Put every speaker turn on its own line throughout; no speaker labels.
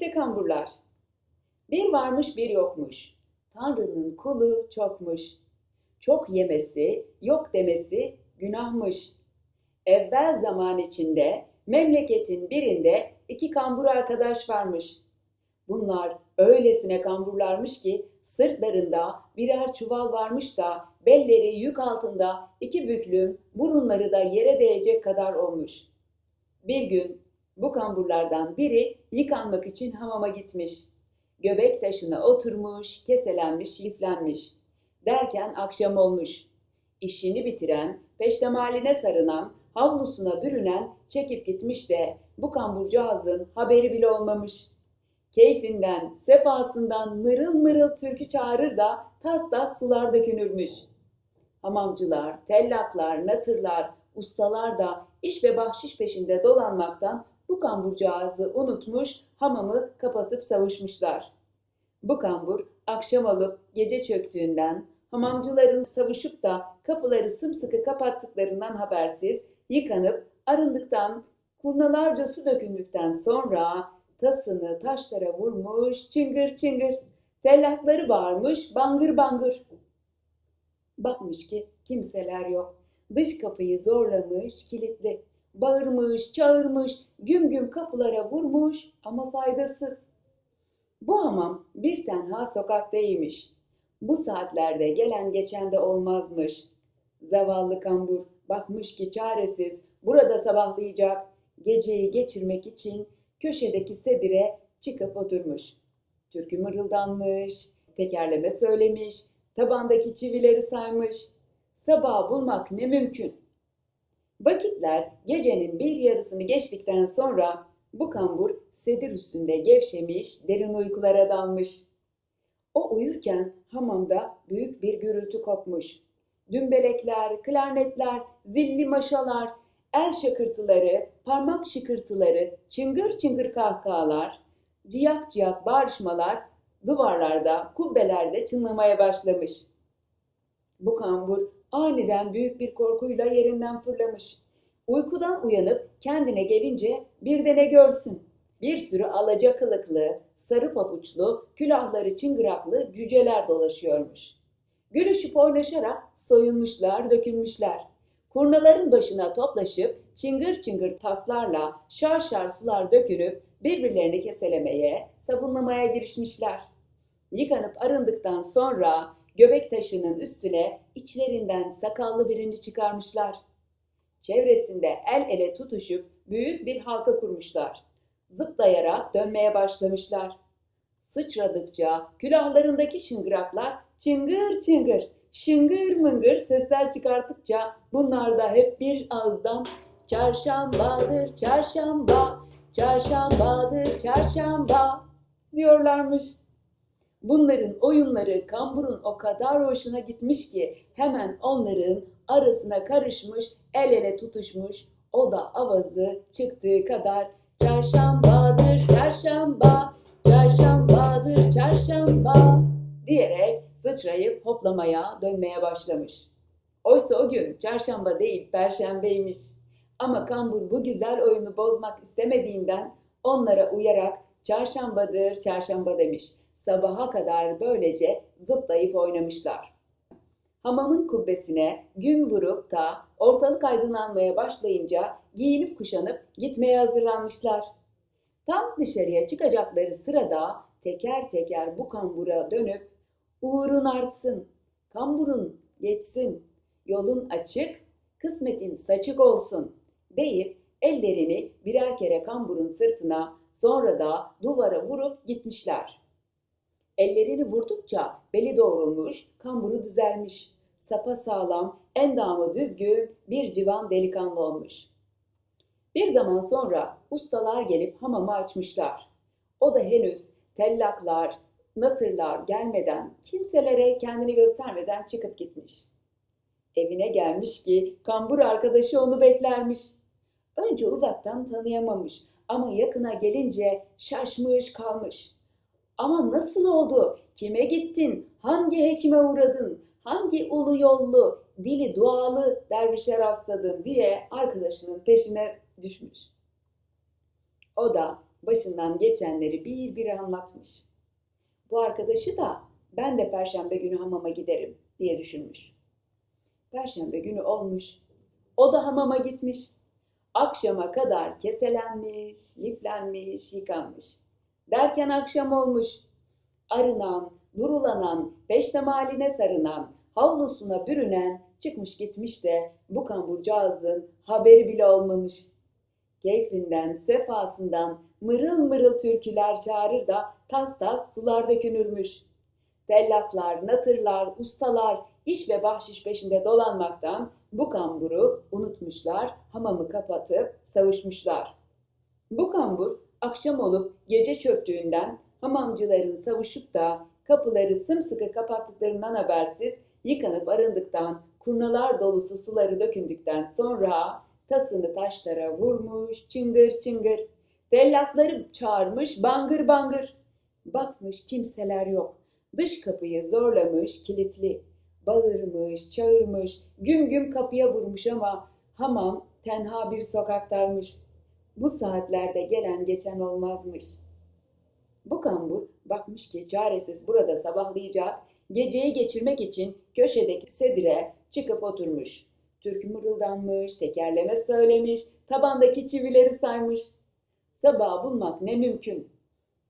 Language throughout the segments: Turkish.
birlikte kamburlar. Bir varmış bir yokmuş. Tanrı'nın kulu çokmuş. Çok yemesi, yok demesi günahmış. Evvel zaman içinde memleketin birinde iki kambur arkadaş varmış. Bunlar öylesine kamburlarmış ki sırtlarında birer çuval varmış da belleri yük altında iki büklüm burunları da yere değecek kadar olmuş. Bir gün bu kamburlardan biri yıkanmak için hamama gitmiş. Göbek taşına oturmuş, keselenmiş, liflenmiş. Derken akşam olmuş. İşini bitiren, peştemaline sarınan, havlusuna bürünen çekip gitmiş de bu kamburcağızın haberi bile olmamış. Keyfinden, sefasından mırıl mırıl türkü çağırır da tas tas sular dökünürmüş. Hamamcılar, tellaklar, natırlar, ustalar da iş ve bahşiş peşinde dolanmaktan bu kamburcağızı unutmuş, hamamı kapatıp savuşmuşlar. Bu kambur akşam olup gece çöktüğünden, hamamcıların savuşup da kapıları sımsıkı kapattıklarından habersiz, yıkanıp arındıktan, kurnalarca su döküldükten sonra tasını taşlara vurmuş, çıngır çıngır, tellakları bağırmış, bangır bangır. Bakmış ki kimseler yok. Dış kapıyı zorlamış, kilitli. Bağırmış, çağırmış, güm güm kapılara vurmuş ama faydasız. Bu hamam bir tenha sokaktaymış. Bu saatlerde gelen geçen de olmazmış. Zavallı kambur bakmış ki çaresiz burada sabahlayacak. Geceyi geçirmek için köşedeki sedire çıkıp oturmuş. Türkü mırıldanmış, tekerleme söylemiş, tabandaki çivileri saymış. Sabah bulmak ne mümkün. Vakitler gecenin bir yarısını geçtikten sonra bu kambur sedir üstünde gevşemiş, derin uykulara dalmış. O uyurken hamamda büyük bir gürültü kopmuş. Dümbelekler, klarnetler, zilli maşalar, el şakırtıları, parmak şıkırtıları, çıngır çıngır kahkahalar, ciyak ciyak bağırışmalar duvarlarda, kubbelerde çınlamaya başlamış. Bu kambur aniden büyük bir korkuyla yerinden fırlamış. Uykudan uyanıp kendine gelince bir de ne görsün? Bir sürü alaca kılıklı, sarı papuçlu, külahları çıngıraklı cüceler dolaşıyormuş. Gülüşüp oynaşarak soyunmuşlar, dökülmüşler. Kurnaların başına toplaşıp çıngır çıngır taslarla şar şar sular dökülüp birbirlerini keselemeye, sabunlamaya girişmişler. Yıkanıp arındıktan sonra göbek taşının üstüne içlerinden sakallı birini çıkarmışlar. Çevresinde el ele tutuşup büyük bir halka kurmuşlar. Zıplayarak dönmeye başlamışlar. Sıçradıkça külahlarındaki şıngıraklar çıngır çıngır, şıngır mıngır sesler çıkarttıkça bunlar da hep bir ağızdan çarşambadır çarşamba, çarşambadır çarşamba diyorlarmış. Bunların oyunları kamburun o kadar hoşuna gitmiş ki hemen onların arasına karışmış, el ele tutuşmuş. O da avazı çıktığı kadar çarşambadır çarşamba, çarşambadır çarşamba diyerek sıçrayıp hoplamaya dönmeye başlamış. Oysa o gün çarşamba değil perşembeymiş. Ama kambur bu güzel oyunu bozmak istemediğinden onlara uyarak çarşambadır çarşamba demiş. Sabaha kadar böylece zıplayıp oynamışlar. Hamamın kubbesine gün vurup da ortalık aydınlanmaya başlayınca giyinip kuşanıp gitmeye hazırlanmışlar. Tam dışarıya çıkacakları sırada teker teker bu kambura dönüp uğrun artsın, kamburun geçsin, yolun açık, kısmetin saçık olsun deyip ellerini birer kere kamburun sırtına sonra da duvara vurup gitmişler. Ellerini vurdukça beli doğrulmuş, kamburu düzelmiş. Sapa sağlam, endamı düzgün bir civan delikanlı olmuş. Bir zaman sonra ustalar gelip hamamı açmışlar. O da henüz tellaklar, natırlar gelmeden, kimselere kendini göstermeden çıkıp gitmiş. Evine gelmiş ki kambur arkadaşı onu beklermiş. Önce uzaktan tanıyamamış ama yakına gelince şaşmış kalmış. Ama nasıl oldu? Kime gittin? Hangi hekime uğradın? Hangi ulu yollu, dili dualı dervişe rastladın diye arkadaşının peşine düşmüş. O da başından geçenleri bir bir anlatmış. Bu arkadaşı da ben de perşembe günü hamama giderim diye düşünmüş. Perşembe günü olmuş. O da hamama gitmiş. Akşama kadar keselenmiş, liflenmiş, yıkanmış. Derken akşam olmuş. Arınan, durulanan, peştemaline sarınan, havlusuna bürünen çıkmış gitmiş de bu kamburcağızın haberi bile olmamış. Keyfinden, sefasından mırıl mırıl türküler çağırır da tas tas sular dökünürmüş. Tellaklar, natırlar, ustalar iş ve bahşiş peşinde dolanmaktan bu kamburu unutmuşlar, hamamı kapatıp savuşmuşlar. Bu kambur akşam olup gece çöktüğünden hamamcıların savuşup da kapıları sımsıkı kapattıklarından habersiz yıkanıp arındıktan kurnalar dolusu suları dökündükten sonra tasını taşlara vurmuş çıngır çıngır. Tellakları çağırmış bangır bangır. Bakmış kimseler yok. Dış kapıyı zorlamış kilitli. Bağırmış, çağırmış, güm güm kapıya vurmuş ama hamam tenha bir sokaktaymış. Bu saatlerde gelen geçen olmazmış. Bu kambur bakmış ki çaresiz burada sabahlayacak, geceyi geçirmek için köşedeki sedire çıkıp oturmuş. Türkü mırıldanmış, tekerleme söylemiş, tabandaki çivileri saymış. Sabah bulmak ne mümkün.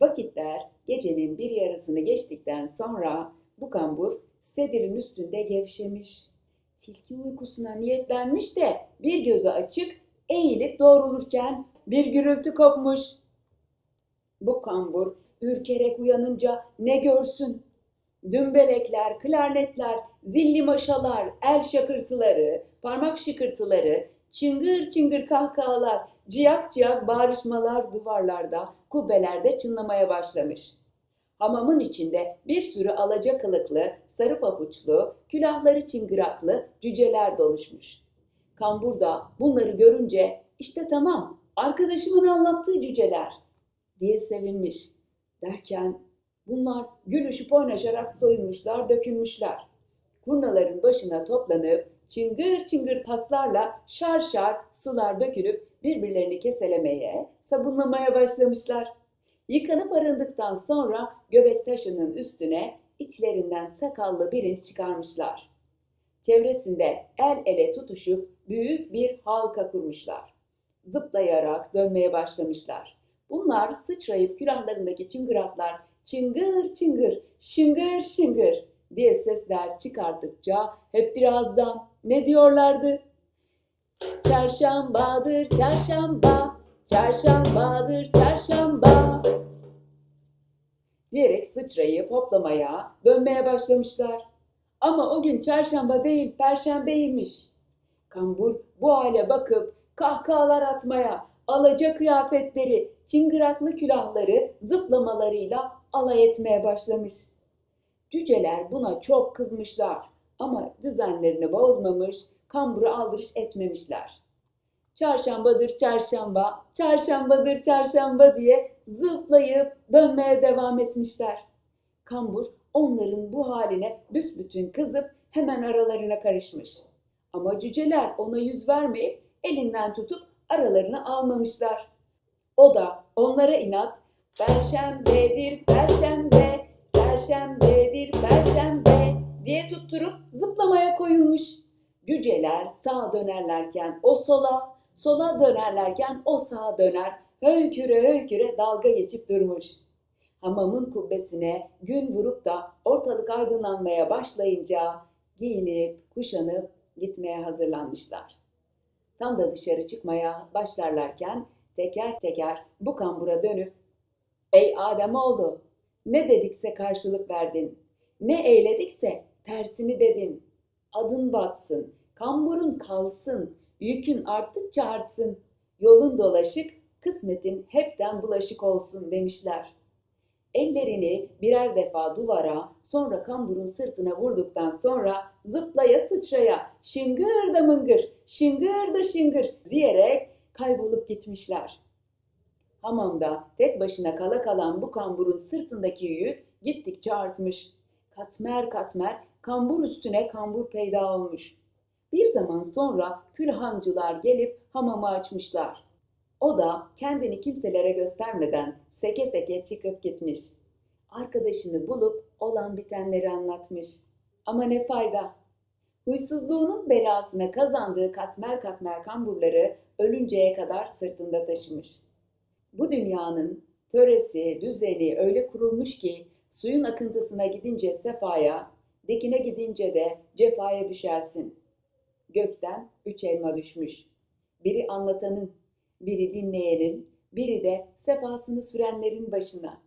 Vakitler gecenin bir yarısını geçtikten sonra bu kambur sedirin üstünde gevşemiş. Tilki uykusuna niyetlenmiş de bir gözü açık eğilip doğrulurken bir gürültü kopmuş. Bu kambur ürkerek uyanınca ne görsün? Dümbelekler, klarnetler, zilli maşalar, el şakırtıları, parmak şıkırtıları, çıngır çıngır kahkahalar, ciyak ciyak bağrışmalar duvarlarda, kubbelerde çınlamaya başlamış. Hamamın içinde bir sürü alaca kılıklı, sarı papuçlu, külahları çıngıraklı cüceler doluşmuş. Kambur da bunları görünce işte tamam arkadaşımın anlattığı cüceler diye sevinmiş. Derken bunlar gülüşüp oynaşarak soyunmuşlar, dökülmüşler. Kurnaların başına toplanıp çıngır çıngır taslarla şar şar sular dökülüp birbirlerini keselemeye, sabunlamaya başlamışlar. Yıkanıp arındıktan sonra göbek taşının üstüne içlerinden sakallı birini çıkarmışlar. Çevresinde el ele tutuşup büyük bir halka kurmuşlar. Zıplayarak dönmeye başlamışlar. Bunlar sıçrayıp külahlarındaki çıngıraklar çıngır çıngır, şıngır şıngır diye sesler çıkarttıkça hep birazdan ne diyorlardı? Çarşambadır çarşamba, çarşambadır çarşamba diyerek sıçrayıp hoplamaya, dönmeye başlamışlar. Ama o gün çarşamba değil, perşembeymiş. Kambur bu hale bakıp kahkahalar atmaya, alaca kıyafetleri, çıngıraklı külahları zıplamalarıyla alay etmeye başlamış. Cüceler buna çok kızmışlar ama düzenlerini bozmamış, kamburu aldırış etmemişler. Çarşambadır çarşamba, çarşambadır çarşamba diye zıplayıp dönmeye devam etmişler. Kambur onların bu haline büsbütün kızıp hemen aralarına karışmış. Ama cüceler ona yüz vermeyip elinden tutup aralarına almamışlar. O da onlara inat Perşembedir perşembe, perşembedir perşembe diye tutturup zıplamaya koyulmuş. Cüceler sağa dönerlerken o sola, sola dönerlerken o sağa döner, höyküre höyküre dalga geçip durmuş. Hamamın kubbesine gün vurup da ortalık aydınlanmaya başlayınca giyinip kuşanıp gitmeye hazırlanmışlar. Tam da dışarı çıkmaya başlarlarken teker teker bu kambura dönüp Ey Ademoğlu ne dedikse karşılık verdin. Ne eyledikse tersini dedin. Adın batsın, kamburun kalsın, yükün arttıkça artsın. Yolun dolaşık, kısmetin hepten bulaşık olsun demişler. Ellerini birer defa duvara, sonra kamburun sırtına vurduktan sonra zıplaya sıçraya, şıngır da mıngır, şıngır da şıngır diyerek kaybolup gitmişler. Hamamda tek başına kala kalan bu kamburun sırtındaki yük gittikçe artmış. Katmer katmer kambur üstüne kambur peyda olmuş. Bir zaman sonra külhancılar gelip hamamı açmışlar. O da kendini kimselere göstermeden seke seke çıkıp gitmiş. Arkadaşını bulup olan bitenleri anlatmış. Ama ne fayda? Huysuzluğunun belasına kazandığı katmer katmer kamburları ölünceye kadar sırtında taşımış. Bu dünyanın töresi, düzeni öyle kurulmuş ki suyun akıntısına gidince sefaya, dikine gidince de cefaya düşersin. Gökten üç elma düşmüş. Biri anlatanın, biri dinleyenin, biri de sefasını sürenlerin başına.